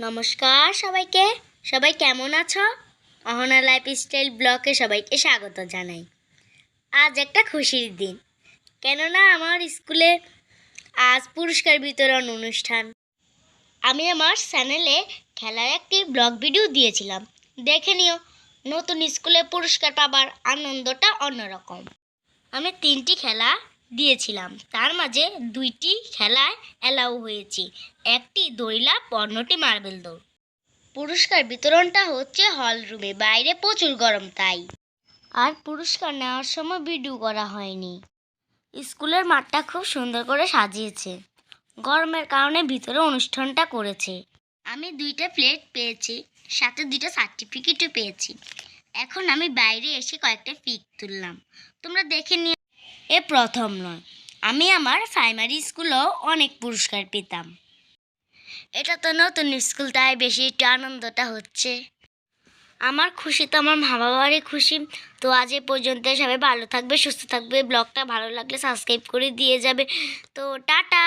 নমস্কার সবাইকে। সবাই কেমন আছো? অহনা লাইফস্টাইল ব্লকে সবাইকে স্বাগত জানাই। আজ একটা খুশির দিন। কেননা আমার স্কুলে আজ পুরস্কার বিতরণ অনুষ্ঠান। আমি আমার চ্যানেলে খেলার একটি ব্লগ ভিডিও দিয়েছিলাম। দেখে নিও, নতুন স্কুলে পুরস্কার পাবার আনন্দটা অন্যরকম। আমি তিনটি খেলা দিয়েছিলাম। তার মাঝে দুইটি খেলায় অ্যালাউ হয়েছি। একটি দৈলাপ অন্যটি মার্বেল দৌড়। পুরস্কার বিতরণটা হচ্ছে হল রুমে বাইরে প্রচুর গরম তাই। আর পুরস্কার নেওয়ার সময় ভিডিও করা হয়নি। স্কুলের মাঠটা খুব সুন্দর করে সাজিয়েছে। গরমের কারণে ভিতরে অনুষ্ঠানটা করেছে। আমি দুইটা প্লেট পেয়েছি, সাথে দুইটা সার্টিফিকেটও পেয়েছি। এখন আমি বাইরে এসে কয়েকটা পিক তুললাম। তোমরা দেখে নিও এ প্রথম নয়। আমি আমার প্রাইমারি স্কুলেও অনেক পুরস্কার পেতাম। এটা তো নতুন স্কুল তাই বেশি একটু আনন্দটা হচ্ছে। আমার খুশি তো আমার মা বাবারই খুশি। তো আজ এ পর্যন্ত সবাই ভালো থাকবে, সুস্থ থাকবে। ব্লগটা ভালো লাগলে সাবস্ক্রাইব করে দিয়ে যাবে। তো টাটা!